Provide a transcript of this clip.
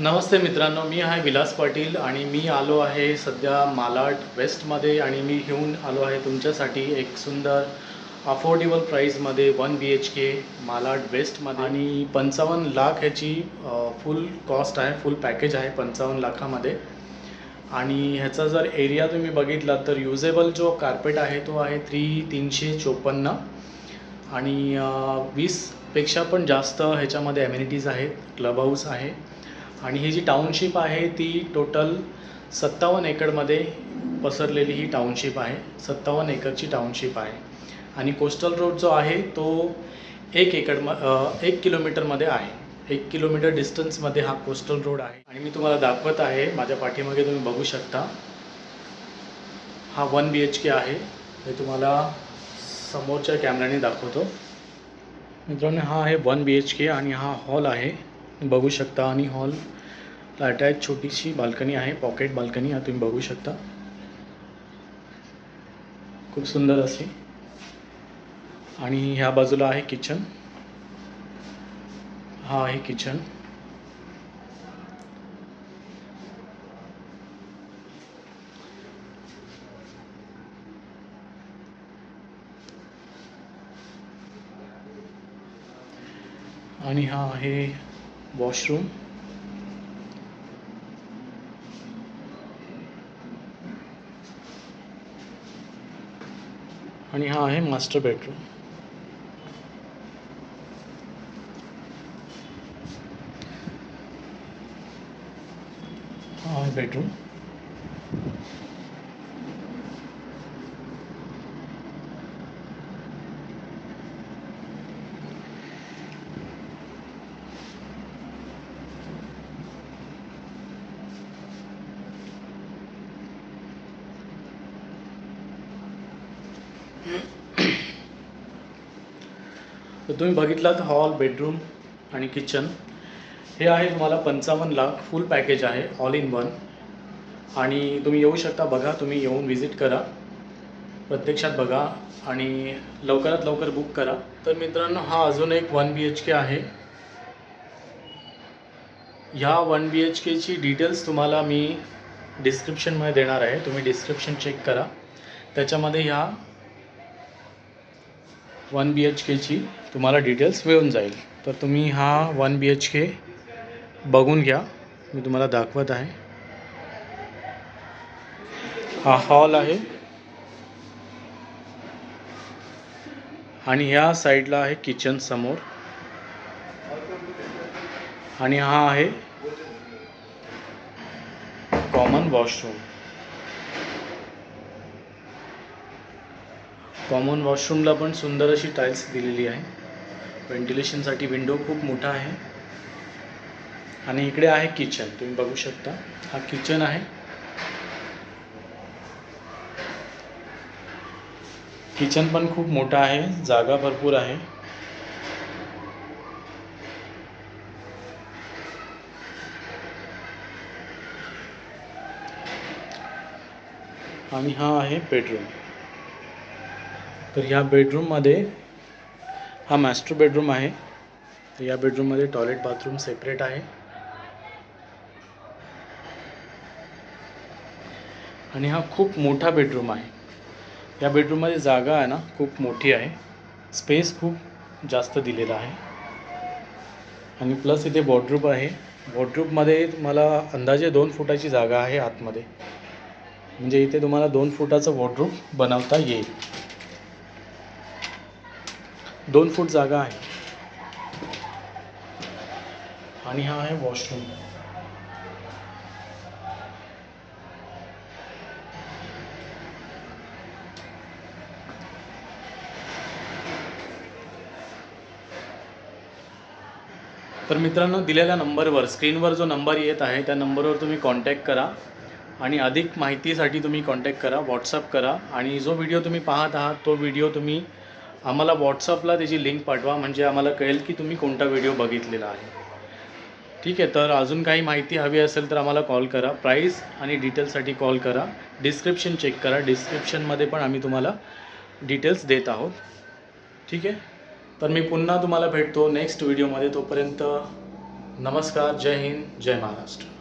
नमस्ते मित्रांनो मी आहे विलास पाटील आणि मी आलो आहे सध्या मालाड वेस्टमध्ये आणि मी घेऊन आलो आहे तुमच्यासाठी एक सुंदर अफोर्डेबल प्राईजमध्ये one B H K Malad वेस्टमध्ये. आणि पंचावन्न लाख ह्याची फुल कॉस्ट आहे फुल पॅकेज आहे पंचावन्न लाखामध्ये. आणि ह्याचा जर एरिया तुम्ही बघितला तर युजेबल जो कार्पेट आहे तो आहे थ्री तीनशे चोपन्न. आणि वीसपेक्षा पण जास्त ह्याच्यामध्ये ॲम्युनिटीज आहेत क्लब हाऊस आहे. आणि ही जी टाउनशिप आहे ती टोटल सत्तावन्न एकरमध्ये पसरलेली ही टाउनशिप आहे. सत्तावन्न एकरची टाउनशिप आहे. आणि कोस्टल रोड जो आहे तो एक एकर म एक किलोमीटरमध्ये आहे. एक किलोमीटर डिस्टन्समध्ये हा कोस्टल रोड आहे. आणि मी तुम्हाला दाखवत आहे माझ्या पाठीमागे तुम्ही बघू शकता. हा वन बी एच के आहे. हे तुम्हाला समोरच्या कॅमेऱ्याने दाखवतो. मित्रांनो हा आहे वन बी एच के आणि हा हॉल आहे. बघू शकता. आणि हॉल अटॅच छोटीशी बाल्कनी आहे. पॉकेट बाल्कनी हा तुम्ही बघू शकता. खूप सुंदर अशी. आणि ह्या बाजूला आहे किचन. हा आहे किचन. आणि हा आहे वॉशरूम. आणि हा आहे मास्टर बेडरूम. हा आहे बेडरूम. तर तुम्ही बघितलात हॉल बेडरूम आणि किचन. हे आहे तुम्हाला पंचावन्न लाख फुल पॅकेज आहे ऑल इन वन आणि तुम्ही येऊ शकता बघा तुम्ही येऊन व्हिजिट करा. प्रत्यक्षात बघा आणि लवकरात लवकर बुक करा. तर मित्रांनो हा अजून एक वन बी एच के आहे. ह्या वन बी एच केची डिटेल्स तुम्हाला मी डिस्क्रिप्शनमध्ये देणार आहे. तुम्ही डिस्क्रिप्शन चेक करा. त्याच्यामध्ये ह्या वन बी एच केची तुम्हाला डिटेल्स मिळून जाईल. तर तुम्ही हा वन बी एच के बघून घ्या. मी तुम्हाला दाखवत आहे. हा हॉल आहे. आणि ह्या साईडला आहे किचन समोर. आणि हा आहे कॉमन वॉशरूम कॉमन वॉशरूमला पण सुंदर अशी टाईल्स दिलेली आहे. व्हेंटिलेशनसाठी विंडो खूप मोठा आहे. आणि इकडे आहे किचन तुम्ही बघू शकता. हा किचन आहे. किचन पण खूप मोठा आहे. जागा भरपूर आहे. आणि हा आहे बेडरूम तर ह्या बेडरूममध्ये हा मास्टर बेडरूम आहे. तर या बेडरूममध्ये टॉयलेट बाथरूम सेपरेट आहे. आणि हा खूप मोठा बेडरूम आहे. या बेडरूममध्ये जागा आहे ना खूप मोठी आहे. स्पेस खूप जास्त दिलेला आहे. आणि प्लस इथे वॉर्डरूप आहे. वॉर्डरूपमध्ये तुम्हाला अंदाजे दोन फुटाची जागा आहे आतमध्ये. म्हणजे इथे तुम्हाला दोन फुटाचं वॉर्डरूप बनवता येईल. दोन फूट जागा आहे. आणि हा आहे वॉशरूम तर मित्रांनो दिलेल्या नंबरवर स्क्रीनवर जो नंबर येत आहे त्या नंबरवर तुम्ही कॉन्टॅक्ट करा. आणि अधिक माहितीसाठी तुम्ही कॉन्टॅक्ट करा व्हॉट्सअप करा. आणि जो व्हिडिओ तुम्ही पाहत आहात तो व्हिडिओ तुम्ही आम्हाला व्हॉट्सअपला त्याची लिंक पाठवा म्हणजे आम्हाला कळेल की तुम्ही कोणता व्हिडिओ बघितलेला आहे. ठीक आहे तर अजून काही माहिती हवी असेल तर आम्हाला कॉल करा. प्राईस आणि डिटेल्ससाठी कॉल करा. डिस्क्रिप्शन चेक करा. डिस्क्रिप्शनमध्ये पण आम्ही तुम्हाला डिटेल्स देत आहोत. ठीक आहे? तर मी पुन्हा तुम्हाला भेटतो नेक्स्ट व्हिडिओमध्ये तोपर्यंत नमस्कार. जय हिंद. जय महाराष्ट्र.